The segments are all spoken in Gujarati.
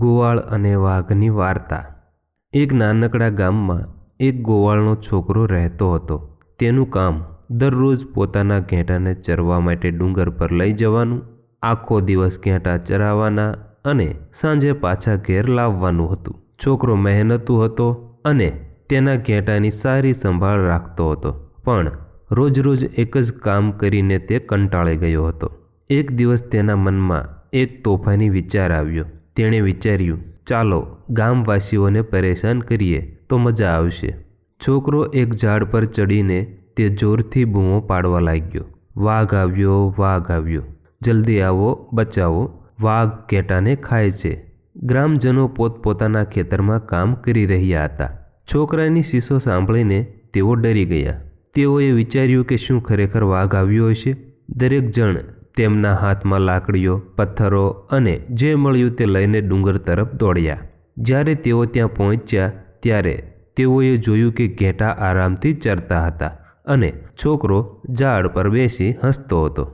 ગોવાળ અને વાઘની વાર્તા. એક નાનકડા ગામમાં એક ગોવાળનો છોકરો રહેતો હતો. તેનું કામ દરરોજ પોતાના ઘેટાને ચરવા માટે ડુંગર પર લઈ જવાનું, આખો દિવસ ઘેટા ચરાવવાના અને સાંજે પાછા ઘેર લાવવાનું હતું. છોકરો મહેનતુ હતો અને તેના ઘેટાની સારી સંભાળ રાખતો હતો, પણ રોજ રોજ એક જ કામ કરીને તે કંટાળી ગયો હતો. એક દિવસ તેના મનમાં એક તોફાની વિચાર આવ્યો. તેણે વિચાર્યું, ચાલો ગામવાસીઓને પરેશાન કરીએ તો મજા આવશે. છોકરો એક ઝાડ પર ચડીને તે જોરથી બૂમો પાડવા લાગ્યો. વાઘ આવ્યો વાઘ આવ્યો. જલ્દી આવો, બચાવો. વાઘ ઘેટાને ખાય છે. ગ્રામજનો પોતપોતાના ખેતરમાં કામ કરી રહ્યા હતા. છોકરાની શીશો સાંભળીને તેઓ ડરી ગયા. તેઓએ વિચાર્યું કે શું ખરેખર વાઘ આવ્યો હશે? દરેક જણ તેમના હાથમાં લાકડીઓ, પથ્થરો અને જે મળ્યું તે લઈને ડુંગર તરફ દોડ્યા. જ્યારે તેઓ ત્યાં પહોંચ્યા, ત્યારે તેઓએ જોયું કે ઘેટા આરામથી ચરતા હતા અને છોકરો ઝાડ પર બેસી હસતો હતો.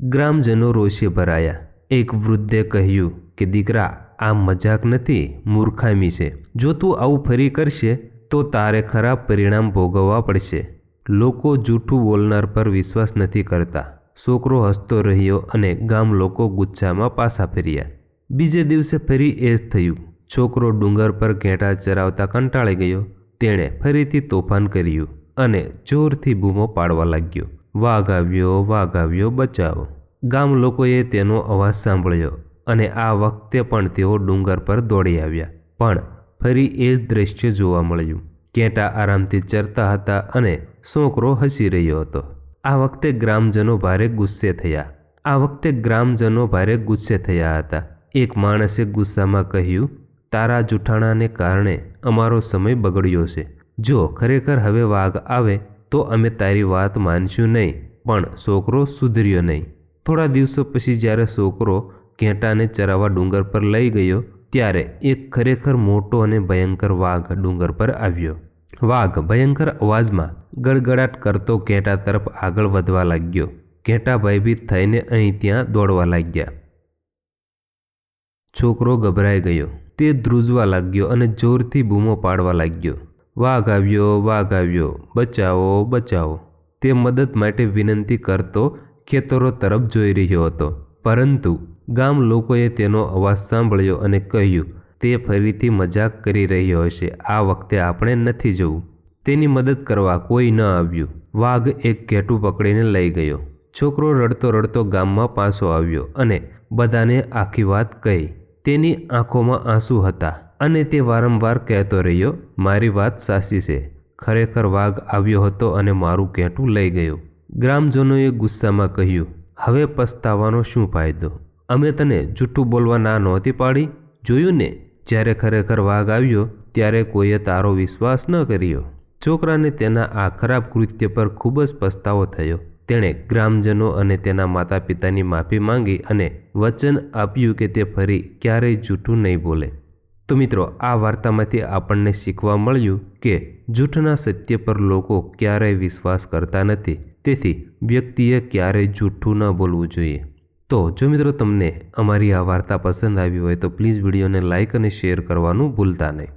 ગ્રામજનો રોષે ભરાયા. એક વૃદ્ધે કહ્યું કે, દીકરા, આ મજાક નથી, મૂર્ખામી છે. જો તું આવું ફરી કરશે, તો તારે ખરાબ પરિણામ ભોગવવા પડશે. લોકો જૂઠું બોલનાર પર વિશ્વાસ નથી કરતા. છોકરો હસતો રહ્યો અને ગામ લોકો ગુચ્છામાં પાછા ફેર્યા. બીજે દિવસે ફરી એ જ થયું. છોકરો ડુંગર પર ઘેટા ચરાવતા કંટાળી ગયો. તેણે ફરીથી તોફાન કર્યું અને જોરથી બૂમો પાડવા લાગ્યો. વાઘ આવ્યો વાઘ આવ્યો, બચાવો. ગામ લોકોએ તેનો અવાજ સાંભળ્યો અને આ વખતે પણ તેઓ ડુંગર પર દોડી આવ્યા. પણ ફરી એ જ દ્રશ્ય જોવા મળ્યું. ઘેટા આરામથી ચરતા હતા અને છોકરો હસી રહ્યો હતો. આ વખતે ગ્રામજનો ભારે ગુસ્સે થયા. આ વખતે ગ્રામજનો ભારે ગુસ્સે થયા હતા. એક માણસે ગુસ્સામાં કહ્યું, તારા જૂઠાણાને કારણે અમારો સમય બગડ્યો છે. જો ખરેખર હવે વાઘ આવે, તો અમે તારી વાત માનશું નહીં, પણ છોકરો સુધર્યો નહીં. થોડા દિવસો પછી જ્યારે છોકરો ઘેટાને ચરાવવા ડુંગર પર લઈ ગયો ત્યારે એક ખરેખર મોટો અને ભયંકર વાઘ ડુંગર પર આવ્યો. વાઘ ભયંકર અવાજમાં ગડગડાટ કરતો ઘેટા તરફ આગળ વધવા લાગ્યો. ઘેટા ભયભીત થઈને અહીં ત્યાં દોડવા લાગ્યા. છોકરો ગભરાઈ ગયો. તે ધ્રુજવા લાગ્યો અને જોરથી બૂમો પાડવા લાગ્યો. વાઘ આવ્યો વાઘ આવ્યો. બચાવો બચાવો. તે મદદ માટે વિનંતી કરતો ખેતરો તરફ જોઈ રહ્યો હતો. પરંતુ ગામ લોકોએ તેનો અવાજ સાંભળ્યો અને કહ્યું, તે ફરીથી મજાક કરી રહ્યો હશે. આ વખતે આપણે નથી જવું. તેની મદદ કરવા કોઈ ન આવ્યું. વાઘ એક ઘેટું પકડીને લઈ ગયો. છોકરો રડતો રડતો ગામમાં પાછો આવ્યો અને બધાને આખી વાત કહી. તેની આંખોમાં આંસુ હતા અને તે વારંવાર કહેતો રહ્યો, મારી વાત સાચી છે. ખરેખર વાઘ આવ્યો હતો અને મારું ઘેટું લઈ ગયો. ગ્રામજનોએ ગુસ્સામાં કહ્યું, હવે પસ્તાવાનો શું ફાયદો? અમે તને જૂઠું બોલવા ના નહોતી પાડી. જોયું ને, જ્યારે ખરેખર વાઘ આવ્યો, ત્યારે કોઈએ તારો વિશ્વાસ ન કર્યો. છોકરાને તેના આ ખરાબ કૃત્ય પર ખૂબ જ પસ્તાવો થયો. તેણે ગ્રામજનો અને તેના માતા પિતાની માફી માંગી અને વચન આપ્યું કે તે ફરી ક્યારેય જૂઠું નહીં બોલે. તો મિત્રો, આ વાર્તામાંથી આપણને શીખવા મળ્યું કે જૂઠના સત્ય પર લોકો ક્યારેય વિશ્વાસ કરતા નથી. તેથી વ્યક્તિએ ક્યારેય જૂઠું ન બોલવું જોઈએ. તો જો મિત્રો તમને અમારી આ વાર્તા પસંદ આવી હોય તો પ્લીઝ વિડીયોને લાઇક અને શેર કરવાનું ભૂલતા નહીં.